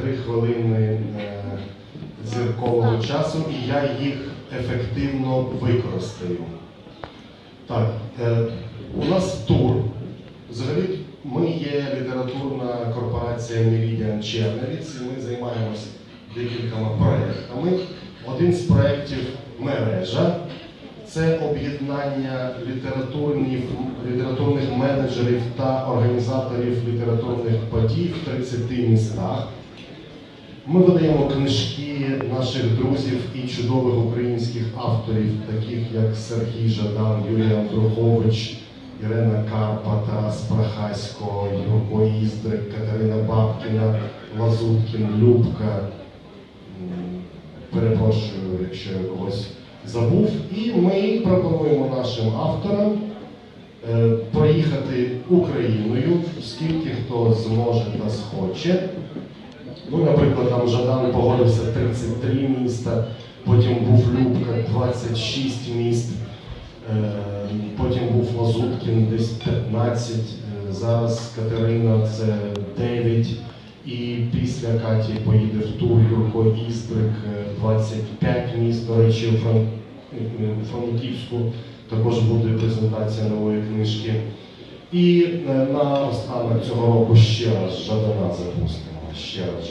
три хвилини е, зіркового часу, і я їх ефективно використаю. Так, е, у нас тур. Взагалі, ми є літературна корпорація Meridian Чернівець, і ми займаємося декількома проєктами. Один з проєктів мережа це об'єднання літературних, літературних менеджерів та організаторів літературних подій в 30 містах. Ми видаємо книжки наших друзів і чудових українських авторів, таких як Сергій Жадан, Юрій Андрухович, Ірена Карпа, Тарас Прохасько, Юрко Іздрик, Катерина Бабкіна, Лазуткін, Любка. Перепрошую, якщо я когось забув. І ми пропонуємо нашим авторам е, проїхати Україною, скільки хто зможе та схоче. Ну, наприклад, там Жадан погодився 33 міста, потім був Любка 26 міст, е, потім був Лазуткін десь 15, е, зараз Катерина це 9. І після Каті поїде в тур Юрко Істрик, е, 25 міст. До речі, у Фран- е, у Франківську також буде презентація нової книжки. І е, на останок цього року ще раз Жадана запустимо. Ще раз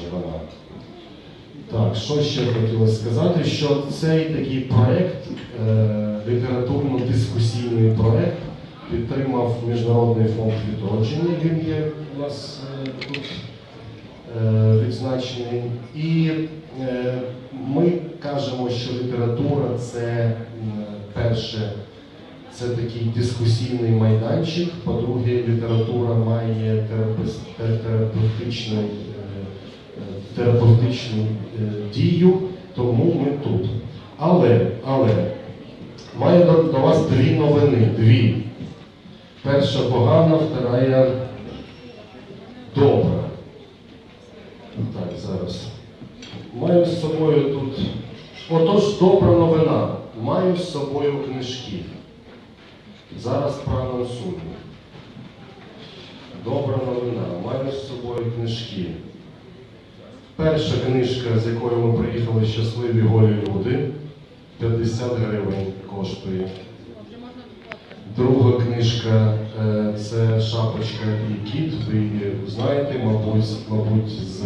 Так, що ще хотілося сказати, що цей такий проєкт, е, літературно-дискусійний проєкт, підтримав Міжнародний фонд відродження. Він є у нас е, тут е, відзначений. І ми кажемо, що література це перше, це такий дискусійний майданчик. По-друге, література має терапевс- те- терапевтичну, е, дію, тому ми тут. Але, але маю до, до вас дві новини. Дві. Перша погана, вторая добра. Так, зараз. Маю з собою тут. Отож, добра новина. Маю з собою книжки. Зараз проанонсую. Добра новина. Маю з собою книжки. Перша книжка, з якою ми приїхали щасливі голі люди. 50 гривень коштує. Друга книжка е, це Шапочка і кіт. Ви її знаєте, мабуть, мабуть, з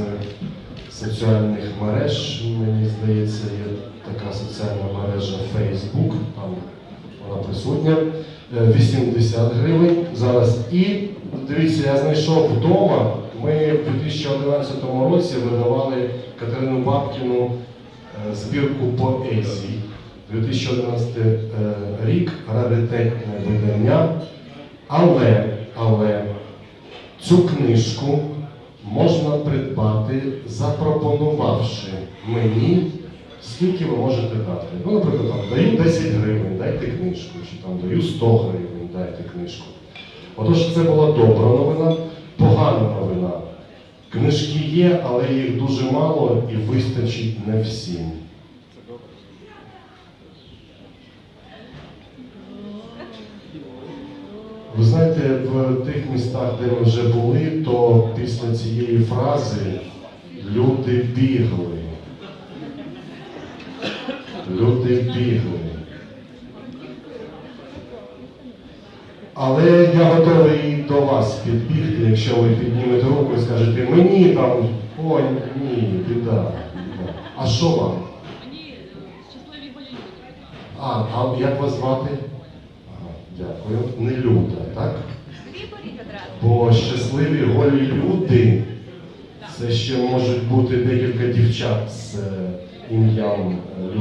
соціальних мереж. Мені здається, є така соціальна мережа Facebook, там вона присутня. Е, 80 гривень зараз. І дивіться, я знайшов вдома. Ми в 2011 році видавали Катерину Бабкіну е, збірку поезії. 2011 е, рік раритетне видання. Але, але цю книжку можна придбати, запропонувавши мені, скільки ви можете дати. Ну, наприклад, там, даю 10 гривень, дайте книжку, чи там даю 100 гривень, дайте книжку. Отож, це була добра новина, погана новина. Книжки є, але їх дуже мало і вистачить не всім. Ви знаєте, в тих містах, де ми вже були, то після цієї фрази люди бігли. Люди бігли. Але я готовий до вас підбігти, якщо ви піднімете руку і скажете, мені там, ой, ні, біда. біда». А що вам? Мені щасливі голі. А, а як вас звати? Ага, дякую. Не люда, так? Бо щасливі голі люди це ще можуть бути декілька дівчат з е, ім'ям е,